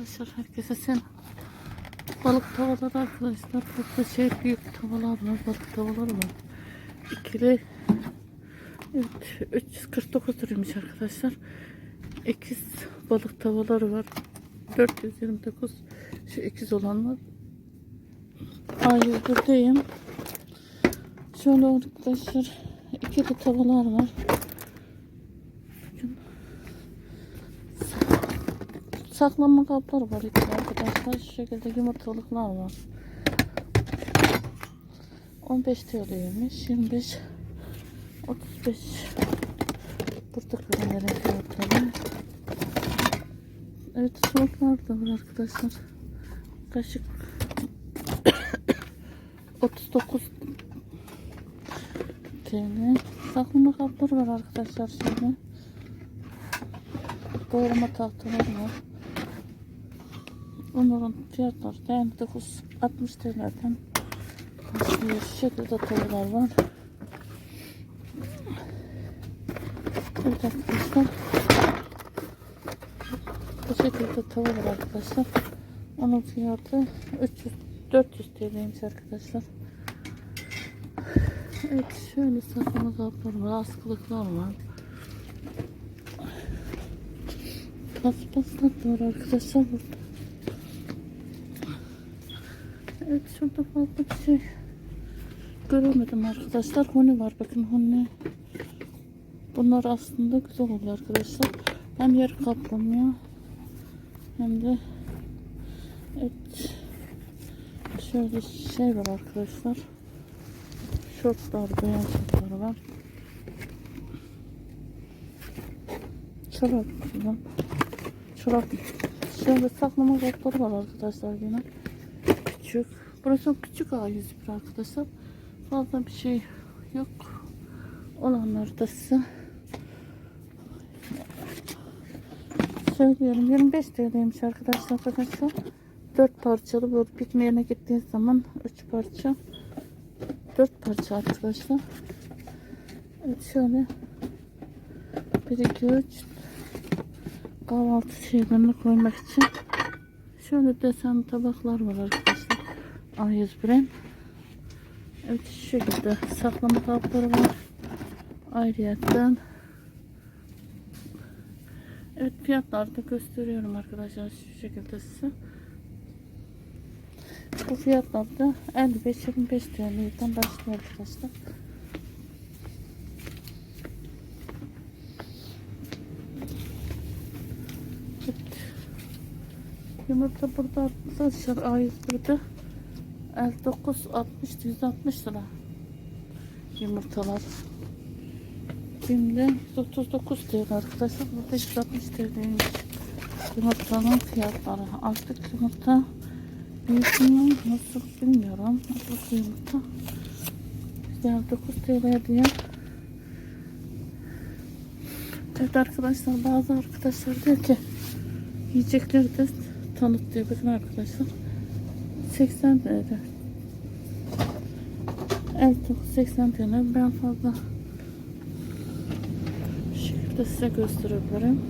Arkadaşlar herkese sen balık tavaları arkadaşlar burada şey büyük tavalar var balık tavaları var. İkili evet 349 liraymış arkadaşlar. İkiz balık tavaları var. 429 şu ikiz olanlar A101'deyim şöyle arkadaşlar ikili tavalar var Saklama kapları var arkadaşlar. Şu şekilde yumurtalıklar var. 15 TL'ymiş. 25 35 Burada kalemlerin fiyatları. Evet soğuklar da var arkadaşlar. Kaşık 39 TL. Saklama kapları var arkadaşlar şimdi. Doğrama tahtaları var. Onların fiyatları da 59 60 TL'den başlıyor. Şekilde tavırlar var. Evet arkadaşlar. Bu şekilde tavır var arkadaşlar. Onun fiyatı 300 400 TL'ymiş arkadaşlar. Evet şöyle saklama kapları var. Askılıklar var. Paspaslar var arkadaşlar burada. Evet şurada fazla bir şey göremedim arkadaşlar. Huni var bakın huni. Bunlar aslında güzel oluyor arkadaşlar. Hem yer kaplamıyor hem de evet şöyle şey var arkadaşlar. Şortlar, beyaz şortlar var. Çorap. Çorap. Şöyle saklama kapları var arkadaşlar yine küçük. Burası küçük A101 arkadaşlar. Fazla bir şey yok. Olanları da size söylüyorum. 25 TL'ymiş arkadaşlar. Arkadaşlar 4 parçalı böyle pikniğine gittiğiniz zaman 3 parça 4 parça arkadaşlar. Evet şöyle 1 2 3 kahvaltı şeylerini koymak için şöyle desen tabaklar var arkadaşlar. A101'in. Evet şu şekilde saklama kapları var. Ayrıyetten Evet fiyatları da gösteriyorum arkadaşlar şu şekilde size. Bu fiyatlar da 55-25 TL'den başlıyor arkadaşlar. Evet. Yumurta burada arkadaşlar A101'de 59 60 160 lira yumurtalar. Şimdi 139 TL arkadaşlar. Burada 160 TL'ymiş yumurtanın fiyatları. Artık yumurta büyüklüğünü nasıl bilmiyorum. Bu yumurta 159 TL diye. Evet arkadaşlar bazı arkadaşlar diyor ki yiyecekleri de tanıt diyor. Bakın arkadaşlar 80 TL. Evet 80 TL. Ben fazla şekilde size gösterebilirim.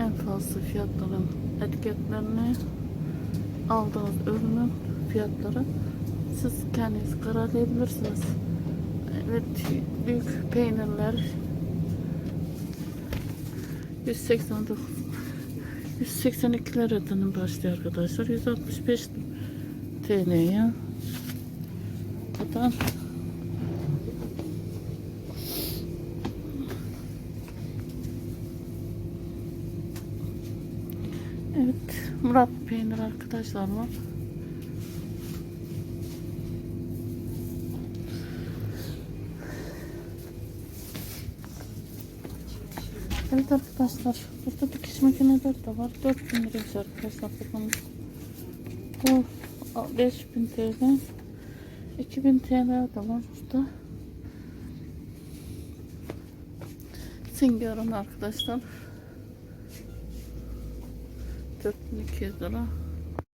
En fazla fiyatların etiketlerini aldığınız ürünün fiyatları siz kendiniz kararlayabilirsiniz. Evet büyük peynirler 189 182 liradan başlıyor arkadaşlar. 165 TL'ye. Buradan Evet, Murat peynir arkadaşlar var. Evet arkadaşlar, burada dikiş makineleri de var. 4000 liraymış arkadaşlar bakın. Bu 5000 TL. 2000 TL de var burada. Singör'ün arkadaşlar. 4200 lira.